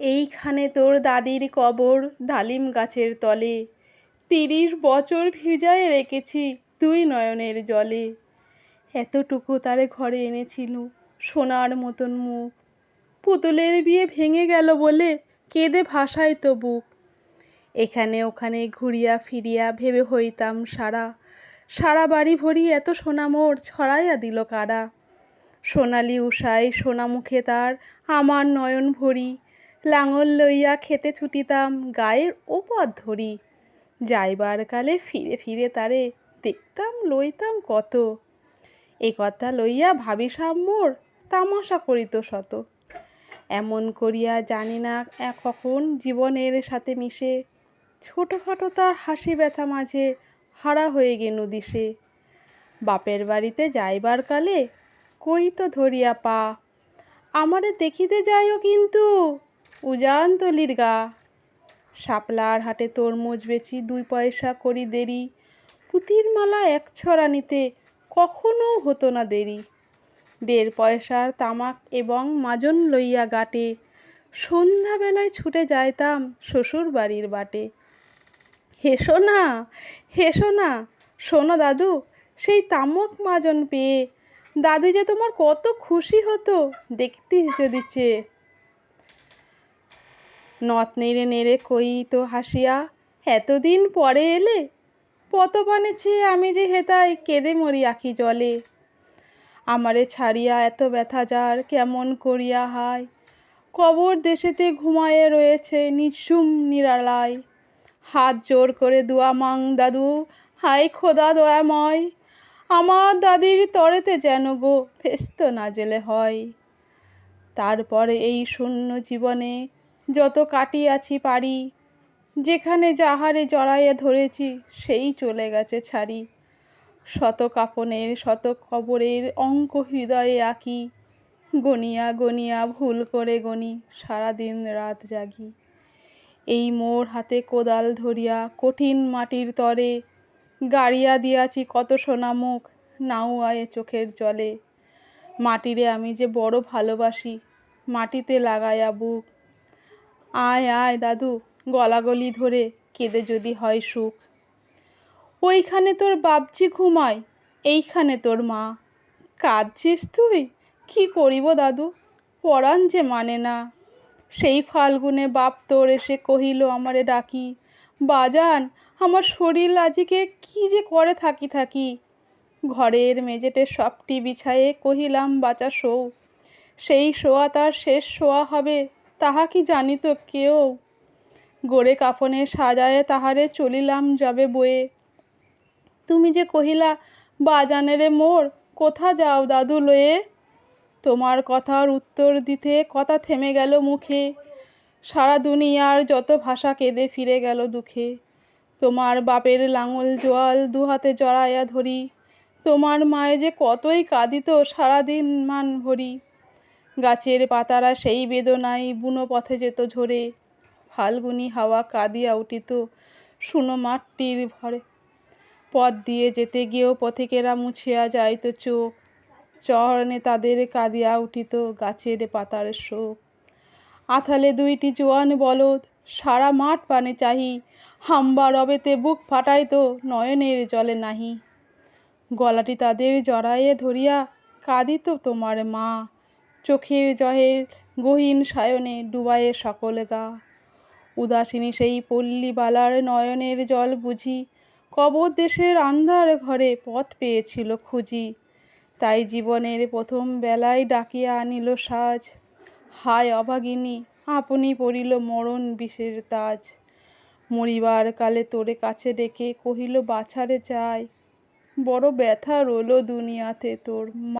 এইখানে তোর দাদির কবর ডালিম গাছের তলে। তিরিশ বছর ভিজায় রেখেছি দুই নয়নের জলে। এতটুকু তারে ঘরে এনেছিল সোনার মতন মুখ। পুতুলের বিয়ে ভেঙে গেল বলে কেঁদে ভাসায় তো বুক। এখানে ওখানে ঘুরিয়া ফিরিয়া ভেবে হইতাম সারা। সারা বাড়ি ভরি এত সোনা মোর ছড়াইয়া দিল কারা। সোনালি উষায় সোনা মুখে তার আমার নয়ন ভরি। লাঙল লইয়া খেতে ছুটিতাম গায়ের ওপর ধরি। যাইবার কালে ফিরে ফিরে তারে দেখতাম, লইতাম কত। এ কথা লইয়া ভাবি মোর, তামাশা করিত শত। এমন করিয়া জানি না কখন জীবনের সাথে মিশে। ছোটোখাটো তার হাসি ব্যথা মাঝে হারা হয়ে গেনু দিশে। বাপের বাড়িতে যাইবার কালে কই তো ধরিয়া পা। আমারে দেখিতে যাইও কিন্তু। উজান তলির গা শাপলার হাটে তরমুজ বেচি, দুই পয়সা করি দেরি। পুতির মালা এক ছড়া নিতে কখনো হতো না দেরি। দেড় পয়সার তামাক এবং মাজন লইয়া গাটে। সন্ধ্যাবেলায় ছুটে যাইতাম শ্বশুর বাড়ির বাটে। হেসো না হেসো না শোনো দাদু, সেই তামক মাজন পেয়ে। দাদি যে তোমার কত খুশি হতো, দেখতিস যদি চেয়ে। নথ নেড়ে নেড়ে কই তো হাসিয়া, এতদিন পরে এলে? পতপানে চেয়ে আমি যে হেতায় কেঁদে মরি আখি জলে। আমারে ছাড়িয়া এত ব্যথা যার, কেমন করিয়া হায়? কবর দেশেতে ঘুমায়ে রয়েছে নিঃসুম নিরালায়। হাত জোর করে দুয়া মাং দাদু হাই খোদা দয়াময়। আমার দাদির তরেতে যেন গো ফেস্ত না জেলে হয়। তারপরে এই শূন্য জীবনে যত কাটিয়াছি পারি, যেখানে যাহারে জড়াইয়া ধরেছি, সেই চলে গেছে ছাড়ি। শত কাপনের, শত কবরের অঙ্ক হৃদয়ে আঁকি গনিয়া গনিয়া ভুল করে গনি সারাদিন রাত জাগি। এই মোর হাতে কোদাল ধরিয়া কঠিন মাটির তরে, গাড়িয়া দিয়াছি কত সোনা মুখ, নাও আয়ে চোখের জলে। মাটিরে আমি যে বড় ভালোবাসি, মাটিতে লাগায়া বুক আয় আয় দাদু, গলাগলি ধরে কেঁদে যদি হয় সুখ। ওইখানে তোর বাপজি ঘুমায়, এইখানে তোর মা। কাঁদছিস তুই? কি করিব দাদু? পরাণ যে মানে না। সেই ফাল্গুনে বাপ তোর এসে কহিল, আমারে ডাকি। বাজান, আমার শরীর আজিকে কি যে করে থাকি থাকি? ঘরের মেঝেতে সবটি বিছায়ে কহিলাম, বাঁচা শো সেই শোয়া তার শেষ শোয়া হবে। তাহা কি জানিত কেউ? গোড়ে কাফনে সাজায়ে তাহারে চলিলাম যাবে বয়ে। তুমি যে কহিলা বাজানেরে মোর, কোথা যাও দাদু লয়ে? তোমার কথার উত্তর দিতে কথা থেমে গেল মুখে। সারা দুনিয়ার যত ভাষা কেঁদে ফিরে গেল দুঃখে। তোমার বাপের লাঙল জোয়াল দুহাতে জড়াইয়া ধরি। তোমার মায়ে যে কতই কাঁদিত সারাদিন মান ভরি। গাছের পাতারা সেই বেদনায় বুনো পথে যেত ঝরে। ফাল্গুনি হাওয়া কাঁদিয়া উঠিত শুনো মাটির ভরে। পথ দিয়ে যেতে গিয়েও পথিকেরা মুছিয়া যাইত চোখ। চরণে তাদের কাঁদিয়া উঠিত গাছের পাতার শোক। আথালে দুইটি জোয়ান বলদ, সারা মাঠ পানে চাহি। হাম্বা রবেতে বুক ফাটাইতো, নয়নের জলে নাহি। গলাটি তাদের জড়াইয়ে ধরিয়া, কাঁদিত তোমার মা চোখের জহের গহীন সায়নে ডুবায়ে সকল গা। উদাসিনী সেই পল্লীবালার নয়নের জল বুঝি, কবর দেশের আন্ধার ঘরে পথ পেয়েছিল খুঁজি। তাই জীবনের প্রথম বেলায় ডাকিয়া আনিল সাজ। হায় অভাগিনী, আপনি পড়িল মরণ বিষের তাজ। মরিবার কালে তোরে কাছে ডেকে কহিল, বাছারে চাই বড় ব্যথা রইল দুনিয়াতে তোর